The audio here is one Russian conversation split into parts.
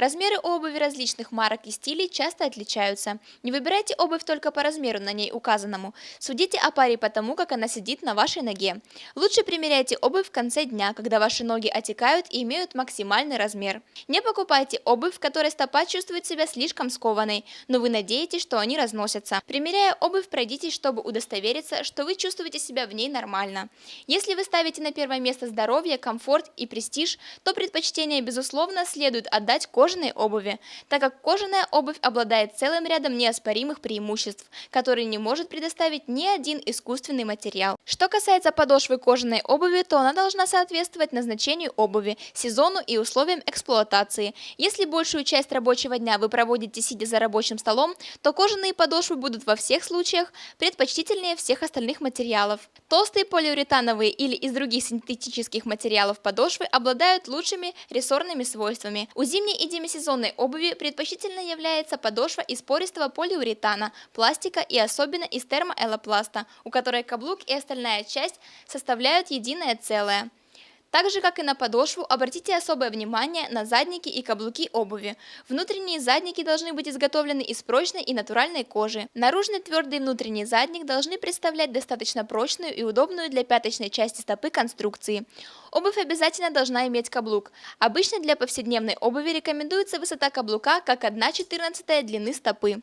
Размеры обуви различных марок и стилей часто отличаются. Не выбирайте обувь только по размеру на ней указанному. Судите о паре по тому, как она сидит на вашей ноге. Лучше примеряйте обувь в конце дня, когда ваши ноги отекают и имеют максимальный размер. Не покупайте обувь, в которой стопа чувствует себя слишком скованной, но вы надеетесь, что они разносятся. Примеряя обувь, пройдитесь, чтобы удостовериться, что вы чувствуете себя в ней нормально. Если вы ставите на первое место здоровье, комфорт и престиж, то предпочтение, безусловно, следует отдать кожаной обуви, так как кожаная обувь обладает целым рядом неоспоримых преимуществ, которые не может предоставить ни один искусственный материал. Что касается подошвы кожаной обуви, то она должна соответствовать назначению обуви, сезону и условиям эксплуатации. Если большую часть рабочего дня вы проводите сидя за рабочим столом, то кожаные подошвы будут во всех случаях предпочтительнее всех остальных материалов. Толстые полиуретановые или из других синтетических материалов подошвы обладают лучшими рессорными свойствами. У зимней и демисезонной обуви предпочтительно является подошва из пористого полиуретана, пластика и особенно из термоэлопласта, у которой каблук и остальная часть составляют единое целое. Так же, как и на подошву, обратите особое внимание на задники и каблуки обуви. Внутренние задники должны быть изготовлены из прочной и натуральной кожи. Наружный твердый внутренний задник должны представлять достаточно прочную и удобную для пяточной части стопы конструкции. Обувь обязательно должна иметь каблук. Обычно для повседневной обуви рекомендуется высота каблука как 1,14 длины стопы.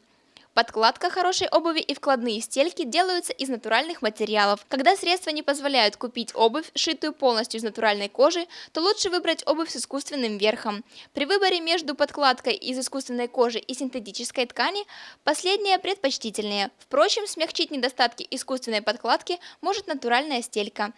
Подкладка хорошей обуви и вкладные стельки делаются из натуральных материалов. Когда средства не позволяют купить обувь, шитую полностью из натуральной кожи, то лучше выбрать обувь с искусственным верхом. При выборе между подкладкой из искусственной кожи и синтетической ткани, последняя предпочтительнее. Впрочем, смягчить недостатки искусственной подкладки может натуральная стелька.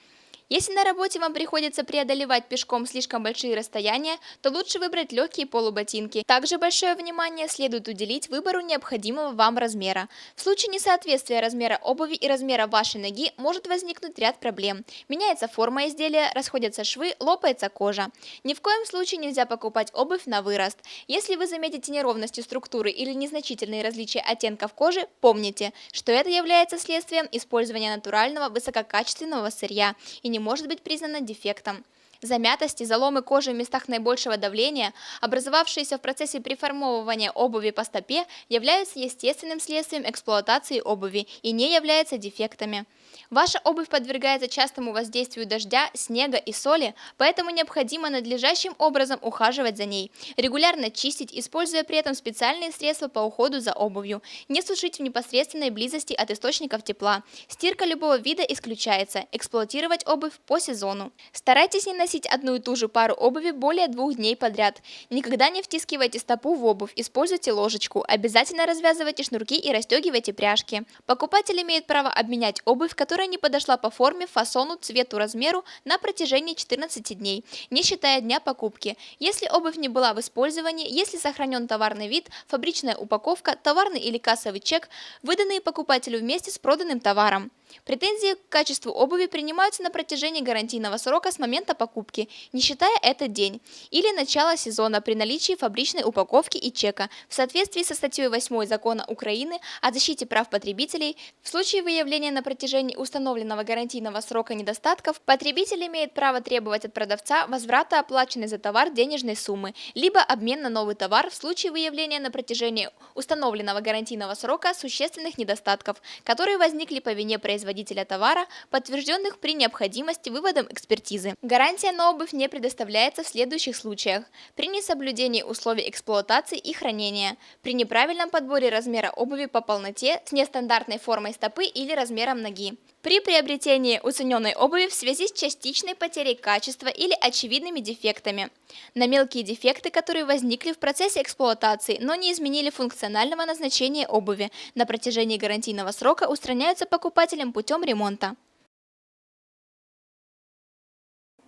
Если на работе вам приходится преодолевать пешком слишком большие расстояния, то лучше выбрать легкие полуботинки. Также большое внимание следует уделить выбору необходимого вам размера. В случае несоответствия размера обуви и размера вашей ноги может возникнуть ряд проблем. Меняется форма изделия, расходятся швы, лопается кожа. Ни в коем случае нельзя покупать обувь на вырост. Если вы заметите неровности структуры или незначительные различия оттенков кожи, помните, что это является следствием использования натурального высококачественного сырья и не не может быть признана дефектом. Замятости, заломы кожи в местах наибольшего давления, образовавшиеся в процессе приформовывания обуви по стопе, являются естественным следствием эксплуатации обуви и не являются дефектами. Ваша обувь подвергается частому воздействию дождя, снега и соли, поэтому необходимо надлежащим образом ухаживать за ней, регулярно чистить, используя при этом специальные средства по уходу за обувью, не сушить в непосредственной близости от источников тепла. Стирка любого вида исключается, эксплуатировать обувь по сезону. Старайтесь не носить одну и ту же пару обуви более двух дней подряд. Никогда не втискивайте стопу в обувь, используйте ложечку, обязательно развязывайте шнурки и расстегивайте пряжки. Покупатель имеет право обменять обувь, которая не подошла по форме, фасону, цвету, размеру на протяжении 14 дней, не считая дня покупки. Если обувь не была в использовании, если сохранен товарный вид, фабричная упаковка, товарный или кассовый чек, выданные покупателю вместе с проданным товаром. Претензии к качеству обуви принимаются на протяжении гарантийного срока с момента покупки, не считая этот день, или начала сезона при наличии фабричной упаковки и чека в соответствии со статьей 8 Закона Украины о защите прав потребителей. В случае выявления на протяжении установленного гарантийного срока недостатков, потребитель имеет право требовать от продавца возврата оплаченной за товар денежной суммы, либо обмен на новый товар в случае выявления на протяжении установленного гарантийного срока существенных недостатков, которые возникли по вине производителя производителя товара, подтвержденных при необходимости выводом экспертизы. Гарантия на обувь не предоставляется в следующих случаях. При несоблюдении условий эксплуатации и хранения, при неправильном подборе размера обуви по полноте с нестандартной формой стопы или размером ноги, при приобретении уцененной обуви в связи с частичной потерей качества или очевидными дефектами. На мелкие дефекты, которые возникли в процессе эксплуатации, но не изменили функционального назначения обуви, на протяжении гарантийного срока устраняются покупателем путем ремонта.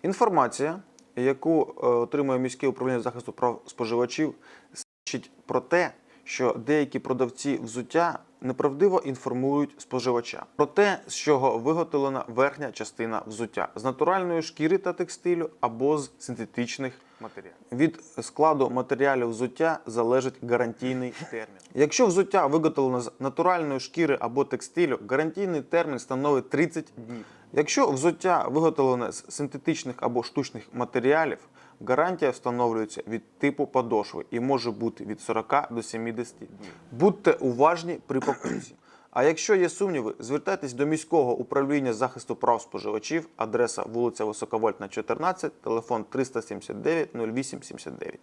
Інформація, яку е, отримує міське управління захисту прав споживачів, свідчить про те, що деякі продавці взуття неправдиво інформують споживача про те, з чого виготовлена верхня частина взуття з натуральної шкіри та текстилю або з синтетичних матеріалів. Від складу матеріалів взуття залежить гарантійний термін. Якщо взуття виготовлено з натуральної шкіри або текстилю, гарантійний термін становить 30 днів. Якщо взуття виготовлене з синтетичних або штучних матеріалів, гарантія встановлюється від типу подошви і може бути від 40 до 70 днів. Будьте уважні при покупці. А якщо є сумніви, звертайтесь до міського управління захисту прав споживачів, адреса вулиця Високовольтна, 14, телефон 379 08 79.